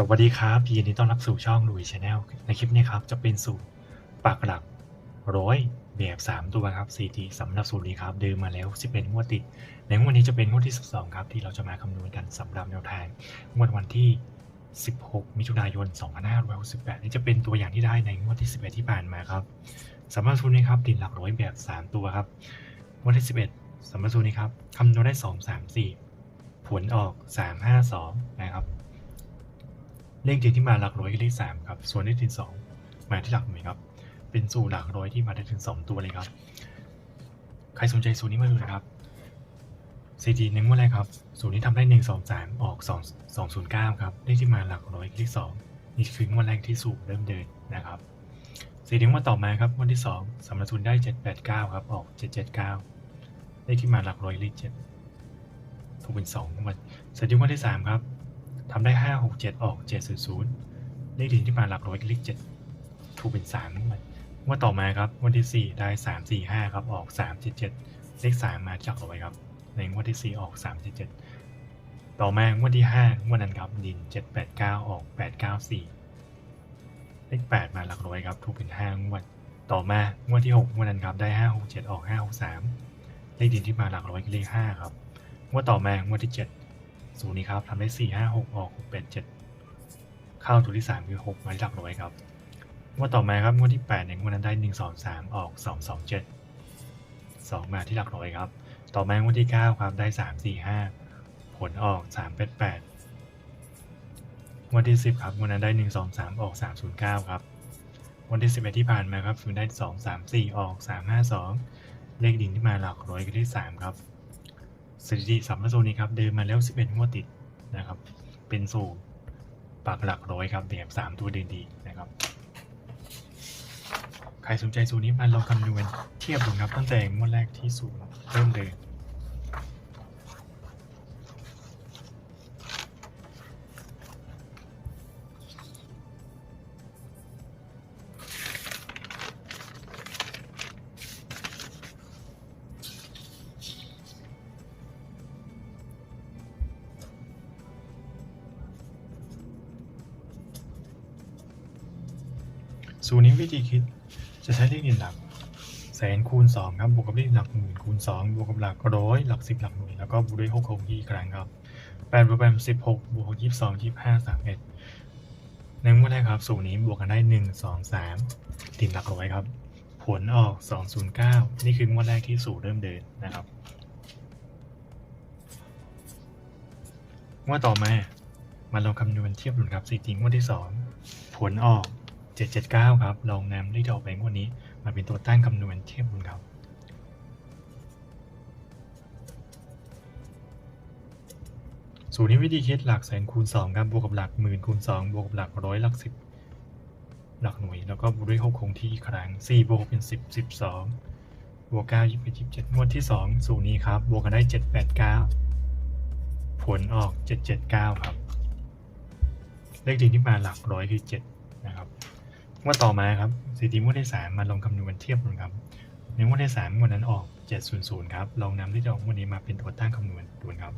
สวัสดีครับยินดีต้อนรับสู่ช่องลุยชาแนลในคลิปนี้ครับ จะเป็นสูตรปากหลักร้อยแบบ 3 ตัวครับ 4T สำหรับสูตรนี้ครับ เดิมมาแล้ว11งวดติด ในงวดนี้จะเป็นงวดที่ 12 ครับ ที่เราจะมาคำนวณกันสำหรับแนวทางงวดวันที่ 16 มิถุนายน 2568นี่จะเป็นตัวอย่างที่ได้ในงวดที่ 11 ที่ผ่านมาครับสำหรับสูตรนี้ครับติดหลักร้อยแบบ 3 ตัวครับงวดที่ 11สำหรับสูตรนี้ครับคำนวณได้ 2 3 4 ผลออก 3 5 2 นะครับ เลขเดียวที่มาหลักร้อยคือเลขสามครับ ส่วนเลขที่สองมาที่หลักหน่วยครับ เป็นสูตรหลักร้อยที่มาได้ถึงสองตัวเลยครับ ใครสนใจสูตรนี้มาดูนะครับซีดีหนึ่งวันแรกครับ สูตรนี้ทำได้หนึ่งสองสามออกสองสองศูนย์เก้าครับ เลขที่มาหลักร้อยคือเลขสองนี่คืองวดแรกที่สูตรเริ่มเดินนะครับสีดิ้งวันต่อมาครับงวันที่สองสำหรับสูตรได้เจ็ดแปดเก้าครับ ออกเจ็ดเจ็ดเก้าเลขที่มาหลักร้อยเลขเจ็ดถูกเป็นสองงวันสีดิ้งวันที่สามครับ ทำได้ห้าหกเจ็ดออกเจ็ดศูนย์ศูนย์เลขดีที่มาหลักร้อยเลขเจ็ดถูกเป็นสามงวดงวดต่อมาครับวันที่สี่ได้สามสี่ห้าครับออกสามเจ็ดเจ็ดเลขสามมาจากร้อยครับ ในงวดที่สี่ออกสามเจ็ดเจ็ดต่อมางวดที่ห้างวดนั้นครับดินเจ็ดแปดเก้าออกแปดเก้าสี่เลขแปดมาหลักร้อยครับถูกเป็นห้างวดต่อมางวดที่หกงวดนั้นครับได้ห้าหกเจ็ดออกห้าหกสามเลขดินที่มาหลักร้อยคือเลขห้าครับงวดต่อมางวดที่เจ็ด สูตรนี้ครับทำได้สี่ห้าหกออกหกแปดเจ็ดเข้าตัวที่สามคือหกไม้หลักร้อยครับงวดต่อมาครับงวดที่แปดเนี่ยงวดนั้นได้หนึ่งสองสามออกสองสองเจ็ดสองมาที่หลักร้อยครับ ต่อมางวดที่เก้าครับได้สามสี่ห้าผลออกสามแปดแปดงวดที่สิบครับงวดนั้นได้หนึ่งสองสามออกสามศูนย์เก้าครับวันที่สิบเอ็ดที่ผ่านมาครับสูตรได้สองสามสี่ออกสามห้าสองเลขดิ่งที่มาหลักร้อยก็ที่สามครับ สถิติสำหรับโซนนี้ครับเดินมาแล้ว11งวดติดนะครับ เป็นโซนปากหลักร้อยครับแบบ3ตัวเดินดีนะครับใครสนใจโซนนี้มาลองคำนวณเทียบดูครับตั้งแต่งวดแรกที่สูงเริ่มเดิน สูตรนี้วิธีคิดจะใช้เลขเด่นหลักแสนคูณ 2 ครับ บวกกับเลขหลักหมื่นคูณ 2 บวกกับหลักร้อยหลักสิบหลักหน่วยแล้วก็บวกด้วยหกคงที่กครั้งครับแปดบวกแปดสิบหกบวกยี่สิบสองยี่สิบห้าสามเอ็ดในงวดแรกครับ สูตรนี้บวกกันได้หนึ่งสองสามติดหลักร้อยครับ ผลออกสองศูนย์เก้านี่คืองวดแรกที่สูตรเริ่มเดินนะครับงวดต่อมามาลองคำนวณเทียบดูครับสี่จริงงวดที่สองผลออก 779 ครับลองนำเลขที่ออกไปงวดนี้มาเป็นตัวตั้งคำนวณเทียบดูครับ สูตรนี้วิธีคิดหลักแสนคูณ 2 ครับบวกกับหลักหมื่นคูณ 2 บวกกับหลักร้อยหลักสิบหลักหน่วย แล้วก็บวกด้วยหกคงที่อีกครั้ง 4 บวกเป็น 10 12 บวก 9 21 27งวดที่ 2 สูตรนี้ครับ บวกกันได้ 789 ผลออก 779 ครับ เลขจริงที่มาหลักร้อยคือ 7 งวดต่อมาครับสถิติงวดที่สามมาลองคำนวณเทียบดูครับ ในงวดที่สามงวดนั้นออก700ครับ ลองนำที่จะออกงวดนี้มาเป็นตัวตั้งคำนวณดูครับ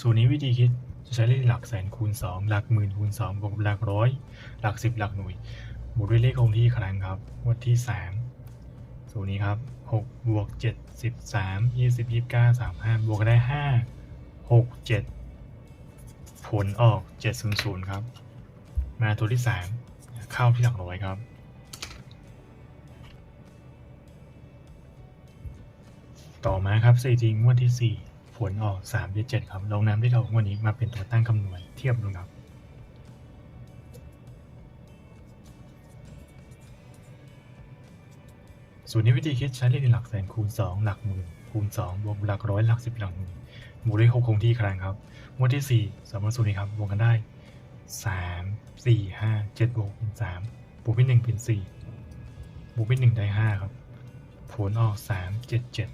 สูตรนี้วิธีคิดจะใช้เลขหลักแสนคูณ2หลักหมื่นคูณ2บวกหลักร้อยหลัก10หลักหน่วยบวกด้วยเลขคงที่ครั้งครับงวดที่3สูตรนี้ครับ6บวก7 13 20 29 35บวกกันได้5 6 7 ผลออก 700 ครับ มาตัวที่ 3 เข้าที่หลักร้อยครับ ต่อมาครับสถิติงวดที่ 4 ผลออก 3 7ครับ ลงน้ำที่เรางวดนี้มาเป็นตัวตั้งคำนวณเทียบดูครับ สูตรนี้วิธีคิดใช้เลขในหลักแสนคูณ 2 หลักหมื่นคูณ2บวกหลักร้อยหลัก10หลักหน่วยบวกด้วย6คงที่ครั้งครับงวดที่4สำหรับสูตรนี้ครับบวกกันได้3 4 5 7บวกเป็น3บวกเป็น1เป็น4บวกเป็น1ได้5ครับ ผลออก3 7 7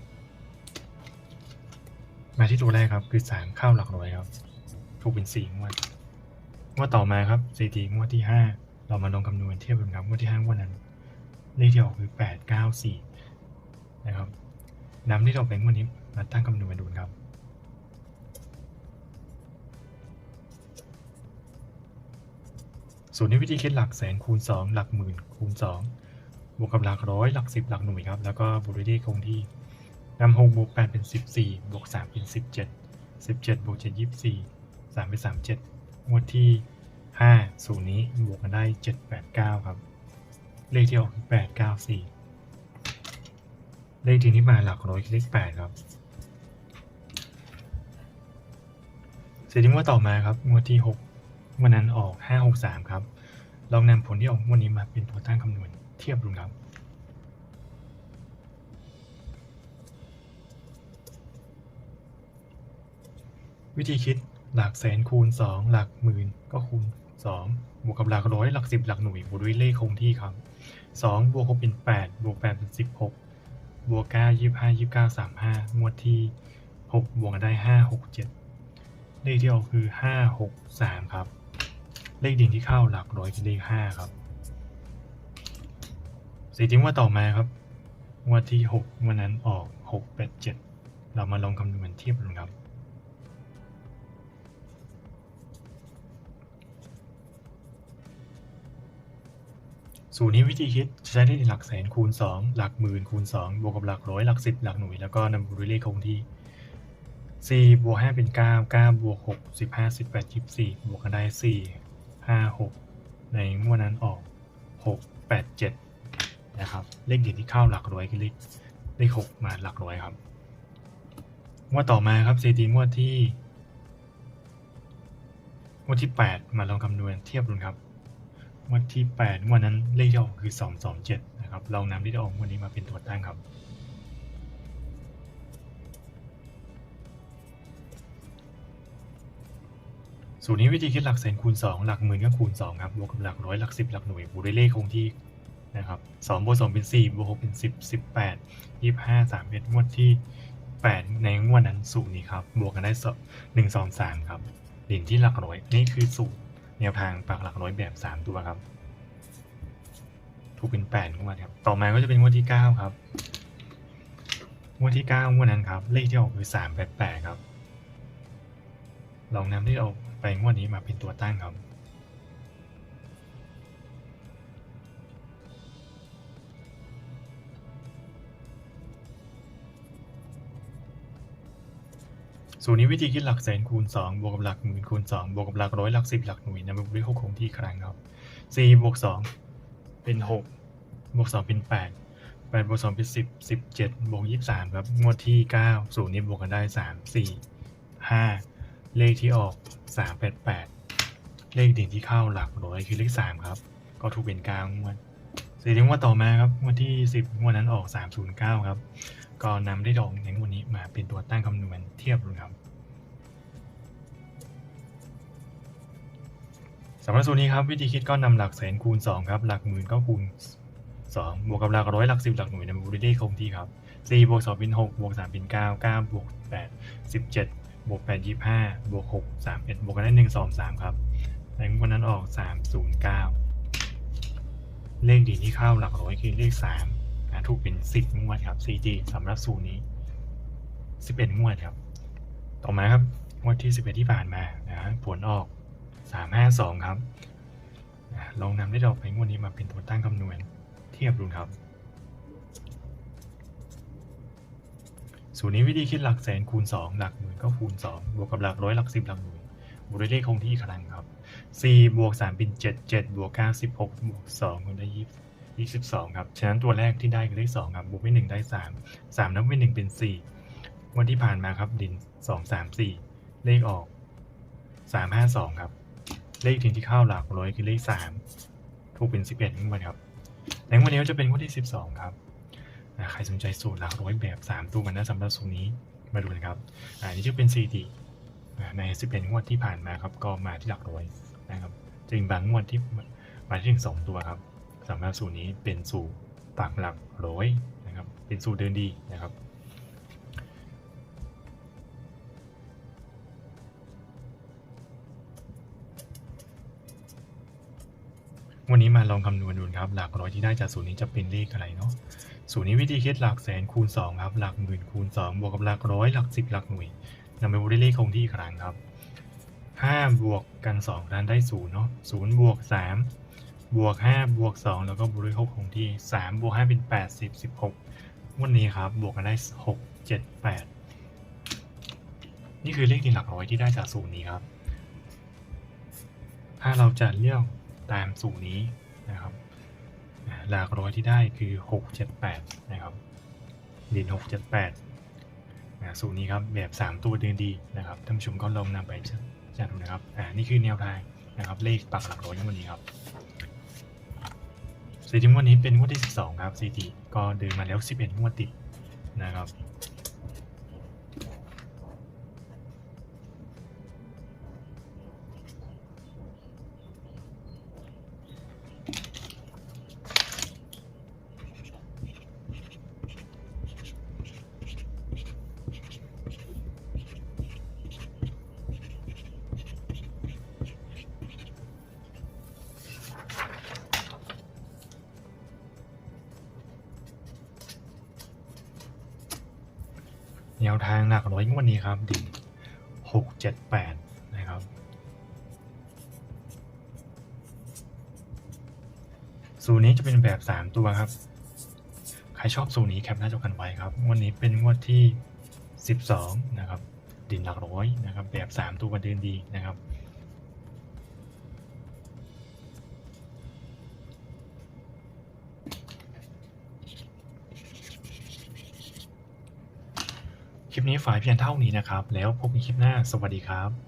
มาที่ตัวแรกครับคือ3เข้าหลักร้อยครับถูกเป็น4งวดงวดต่อมาครับสถิติงวดที่5เรามาลองคำนวณเทียบกันครับงวดที่5งวดนั้น เลขที่ออกคือ8 9 4นะครับนำที่เราแบงค์วันนี้มาตั้งคำนวณดูครับส่วนในวิธีคิดหลักแสนคูณ 2 หลักหมื่นคูณ 2 บวกกับหลักร้อยหลักสิบหลักหน่วยครับ แล้วก็บวกด้วยเลขคงที่นำหกบวกแปดเป็นสิบสี่บวกสามเป็นสิบเจ็ดสิบเจ็ดบวกเจ็ดยี่สิบสี่สามเป็นสามเจ็ดงวดที่ห้าสูตรนี้บวกกันได้เจ็ดแปดเก้าครับ เลขที่ออกแปดเก้าสี่เลขที่นี้มาหลักร้อยคือเลขแปดครับ เสร็จที่งวดต่อมาครับงวดที่หกวันนั้นออกห้าหกสามครับ ลองนำผลที่ออกงวันนี้มาเป็นตัวตั้งคำนวณเทียบดูครับวิธีคิดหลักแสนคูณ 2 หลักหมื่นก็คูณ 2บวกกับหลักร้อยหลักสิบหลักหน่วยบวกด้วยเลขคงที่ครับ2บวก6เป็น8บวก8เป็น16บวก9 25 29 35งวดที่6บวกกันได้5 6 7เลขที่ออกคือ5 6 3ครับ เลขดิ่งที่เข้าหลักร้อยคือเลข5ครับสีจริงว่าต่อมาครับงวดที่6วันนั้นออก6 8 7เรามาลองคำนวณเทียบดูครับ สูตรนี้วิธีคิดจะใช้ได้ในหลักแสนคูณ 2 หลักหมื่นคูณ 2 บวกกับหลักร้อยหลักสิบหลักหน่วย แล้วก็นำบวกด้วยเลขคงที่ 4 บวก 5 เป็น 9 9 บวก 6 15 18 24 บวกกันได้ 4 5 6 ในงวดนั้นออก 6 8 7 นะครับ เลขเด่นที่เข้าหลักร้อยคือเลขเลข 6 มาหลักร้อยครับงวดต่อมาครับเซตีงวดที่งวดที่ 8 มาลองคำนวณเทียบดูครับ วดที่8วดนั้นเลขที่ออกคือ227นะครับลองนำเลขที่ออกงวันนี้มาเป็นตัวตั้งครับ สูตรนี้วิธีคิดหลักแสนคูณ2หลักหมื่นก็คูณ2ครับบวกกับหลักร้อยหลักสิบหลักหน่วยบวกด้วยเลขคงที่นะครับ2บวก2เป็น4บวก6เป็น10 18 25 31งวดที่8ในงวดนั้นสูตรนี้ครับ บวกกันได้1 2 3ครับด่นที่หลักร้อยนี่คือสูตร แนวทางปากหลักร้อยแบบ 3 ตัวครับ ถูกเป็น8งวดครับ ต่อมาก็จะเป็นงวดที่ 9 ครับ งวดที่ 9 งวดนั้นครับ เลขที่ออกคือ388ครับ ลองนำที่ออกไปงวดนี้มาเป็นตัวตั้งครับ สูตรนี้วิธีคิดหลักแสนคูณ2บวกกับหลักหมื่นคูณ2บวกกับหลักร้อยหลักสิบหลักหน่วยนำไปบวกด้วยหกคงที่ครั้งครับ4บวก2เป็น6บวก2เป็น8 8บวก2เป็น10 17บวก23ครับงวดที่9สูตรนี้บวกกันได้ 3 4 5 เลขที่ออก 388 เลขเด่นที่เข้าหลักร้อยคือเลข 3 ครับ ก็ถูกเป็นกลางงวดสี่งวดต่อมาครับงวดที่ 10งวดนั้นออก 309 ครับ ก็นำได้ดอกในงวดนี้มาเป็นตัวตั้งคำนวณเทียบดูครับสำหรับสูตรนี้ครับวิธีคิดก็นำหลักแสนคูณ 2 ครับ หลักหมื่นก็คูณ 2 บวกกับหลักร้อยหลักสิบหลักหน่วยนำมาบวกด้คงที่ครับ4บวก2เป็น6บวก3เป็น9 9บวก8 17บวก8 25บวก6 31บวกกันได้1 2 3 ครับในวดนั้นออก 309 เลขดีที่เข้าหลักร้อยคือเลข 3 ถูกเป็น10งวดครับ CG สำหรับสูตรนี้11งวดครับ ต่อมาครับงวดที่11ที่ผ่านมานะผลออก352ครับนะลองนำได้ดอกไปงวดนี้มาเป็นตัวตั้งคำนวณเทียบดูครับ สูตรนี้วิธีคิดหลักแสนคูณ 2 หลักหมื่นก็คูณ 2 บวกกับหลักร้อยหลักสิบหลักหน่วยบวกด้วยเลขคงที่อีกครั้งครับ4บวก3เป็น7 7บวก9 16บวก2คูณได้20 22ครับ ฉะนั้นตัวแรกที่ได้คือเลข2ครับบวกไป1ได้3 3นับไป1เป็น4วันที่ผ่านมาครับดิน2 3 4เลขออก3 5 2ครับ เลขทิ้งที่เข้าหลักร้อยคือเลข3ถูกเป็น11งวดครับในวันนี้ก็จะเป็นงวดที่12ครับใครสนใจสูตรหลักร้อยแบบ3ตัวกันนะสำหรับสูตรนี้มาดูกันครับอ่านี่จะเป็น CD อ่าใน11งวดที่ผ่านมาครับก็มาที่หลักร้อยนะครับจะมีบางงวดที่มาที่ถึง2ตัวครับ สำหรับสูตรนี้เป็นสูตรปากหลักร้อยนะครับ เป็นสูตรเดินดีนะครับ วันนี้มาลองคำนวณดูครับหลักร้อยที่ได้จากสูตรนี้จะเป็นเลขอะไรเนาะสูตรนี้วิธีคิดหลักแสนคูณ2ครับหลักหมื่นคูณ2บวกกับหลักร้อยหลักสิบหลักหน่วยนำไปบวกด้วยเลขคงที่อีกครั้งครับ5บวกกัน2ครั้งได้0เนาะ0บวก3 บวก5บวก2แล้วก็บวกด้วย6คงที่3บวก5เป็น8 10 16 วันนี้ครับบวกกันได้ 6 7 8 นี่คือเลขในหลักร้อยที่ได้จากสูตรนี้ครับ ถ้าเราจะเลือกตามสูตรนี้นะครับหลักร้อยที่ได้คือ 6 7 8 นะครับดิน 6 7 8นะสูตรนี้ครับแบบ 3 ตัวเดินดีนะครับท่านผู้ชมก็ลองนำไปพิจารณาดูนะครับอ่านี่คือแนวทางนะครับเลขปักหลักร้อยในวันนี้ครับ สถิติงวดนนี้เป็นงวดที่ 12 ครับสถิติก็เดินมาแล้ว 11 งวดติดนะครับ นวทางหนักร้อยงวดนี้ครับดิหกเจ็ดแปดนะครับ สูตรนี้จะเป็นแบบสามตัวครับ ใครชอบสูตรนี้แคปหน้าจอกันไว้ครับ วันนี้เป็นงวดที่สิบสองนะครับ ดินหลักร้อยนะครับ แบบสามตัวเดินดีนะครับ คลิปนี้ฝ่ายเพียงเท่านี้นะครับ แล้วพบกันคลิปหน้า สวัสดีครับ